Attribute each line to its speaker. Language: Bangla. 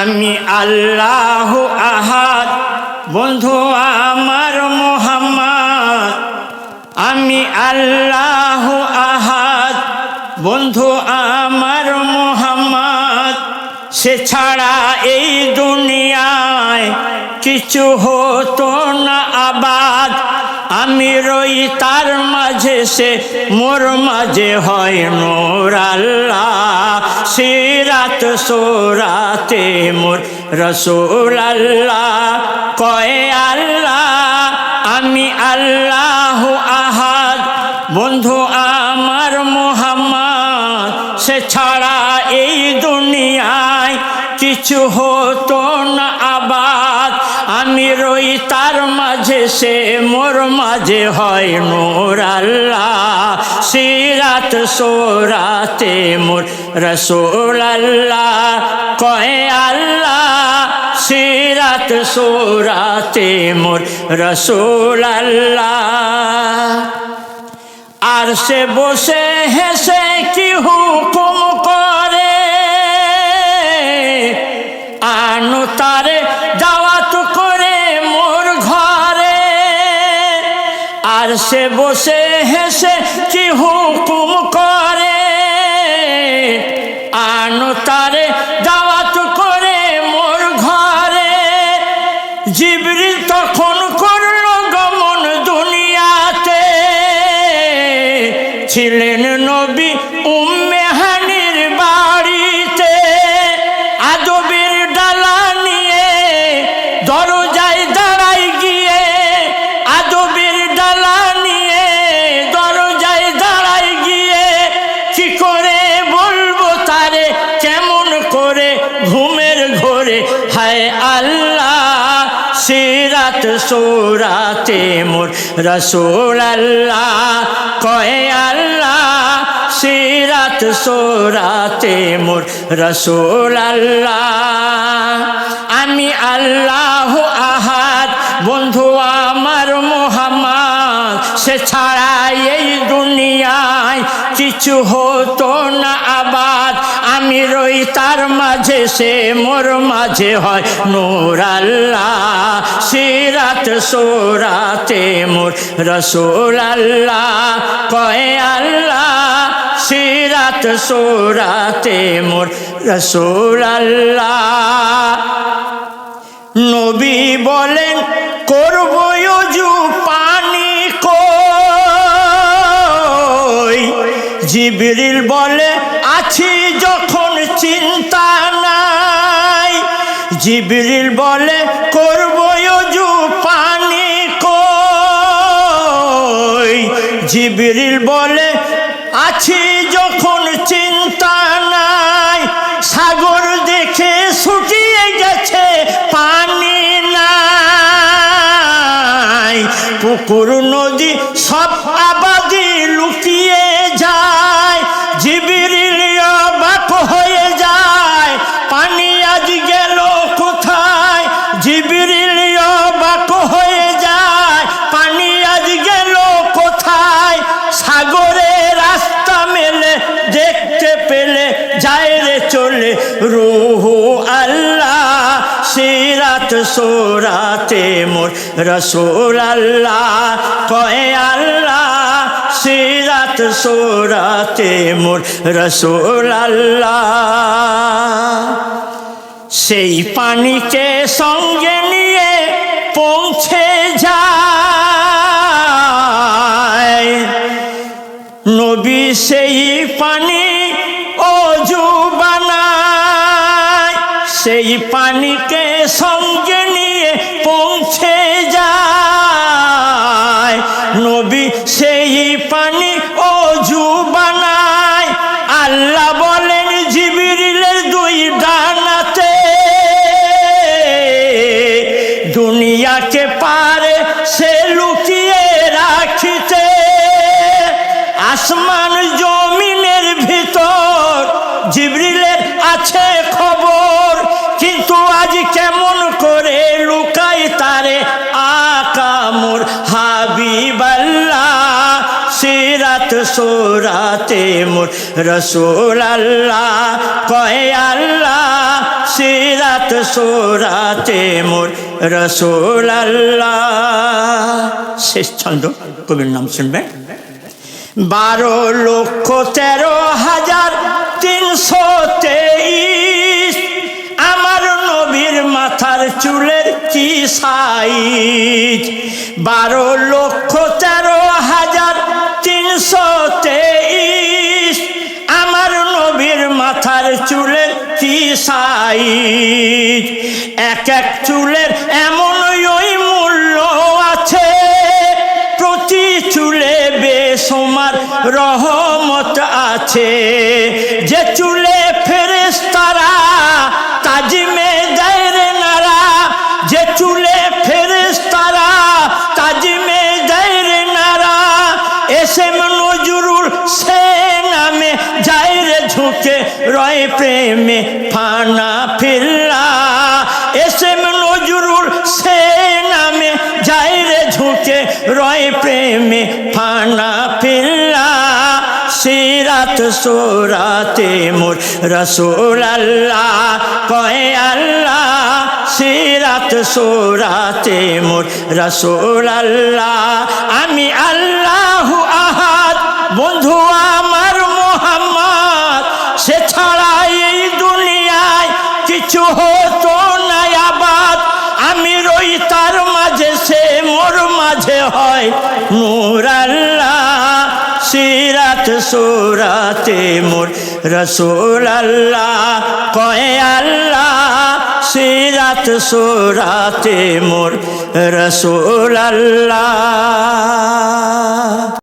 Speaker 1: আমি আল্লাহ আহাদ, বন্ধু আমার মোহাম্মদ। আমি আল্লাহ আহাদ, বন্ধু আমার মোহাম্মদ। সে ছাড়া এই দুনিয়ায় কিছু হতো না আবাদ। আমি রই তার মাঝে, সে মোর মাঝে হয় নোর আল্লাহ। সিরাত সোরাতে মোর রসুল আল্লাহ। কয়ে আল্লাহ, আমি আল্লাহ আহাদ। বন্ধু আমার মোহাম্মদ, সে ছাড়া এই দুনিয়ায় কিছু হতো না। আমি রই তার মাঝে, সে মোর মাঝে হয় নোর আল্লাহ। সিরাত সোরাতে মোর রসুল আল্লাহ। কয়ে আল্লাহ, সিরাত সোরাতে মোর রসুল আল্লাহ। আর সে বসে হেসে কি হুকুম করে? আনু তারে সে বসে হেসে কি হুকুম করে? আনো তারে দাওয়াত করে মোর ঘরে। জিবরিল তখন করল গমন দুনিয়াতে। ছিলেন সিরাত মোর রসুল আল্লাহ। কয়ে আল্লাহ, সিরাত সোরাতে মোর রসুল আল্লাহ। আমি আল্লাহ আহাদ, বন্ধু আমার মোহাম্মদ। সে ছাড়া এই দুনিয়ায় কিছু হতো না আবাদ। আমি রই তার মাঝে, সে মোর মাঝে হয়। নূর আল্লাহ, সিরাত সোরাতে মোর রসুল আল্লাহ। কয়ে আল্লাহ, সিরাত সোরাতে মোর রসুল আল্লাহ। নবী বলেন, করব অজু পানি কই? জিবরিল বলে জিবরিল বলে, করব পানি কই? জিবরিল বলে, আছি যখন চিন্তা নাই, সাগর দেখে ছুটিয়ে গেছে, পানি নাই। পুকুর, নদী সব আবাদি সিরাত মোর রসুল আল্লাহ কয়ে আল্লাহ, সিরাত সোরাতে মোর রসুল আল্লাহ সেই পানিকে সঙ্গে নিয়ে পৌঁছে সেই পানিকে সঙ্গে নিয়ে পৌঁছে যায়। নবী সেই পানি অজু বানায়। আল্লাহ বলেন, জিবিরিলের দুই ডানাতে দুনিয়াকে পারে সে লুকিয়ে রাখিতে। আসমান জমিনের সিরাত সোরাতে মোর রসুল আল্লাহ, কয়ে আল্লাহ সিরাত সোরাতে মোর রসুল আল্লাহ। শেষ ছন্দ, কবির নাম শুনবেন। বারো লক্ষ তেরো হাজার তিনশো তেইশ, আমার নবীর মাথার চুলের কি সাইজ? বারো লক্ষ তেরো হাজার সাইজ। এক এক চুলের এমন ওই মূল্য আছে। প্রতি চুলে বেসমার রহমত আছে। যে চুলে প্রেমে ফানা ফিল্লা এসে নজরুল সে নামে যায় রে ঝুঁকে, রয় প্রেমে ফানা ফিল্লা সিরাত সোরাতে মোর রসুল আল্লাহ, কয়ে আল্লাহ, সিরাত সোরাতে মোর রসুল আল্লাহ। আমি আল্লাহ কিছু হতো না আবাদ। আমি রই তার মাঝে, সে মোর মাঝে হয়। নূর আল্লাহ, সিরাত সুরাতে মোর রসুল আল্লাহ। কয়ে আল্লাহ, সিরাত সুরাতে মোর রসুল আল্লাহ।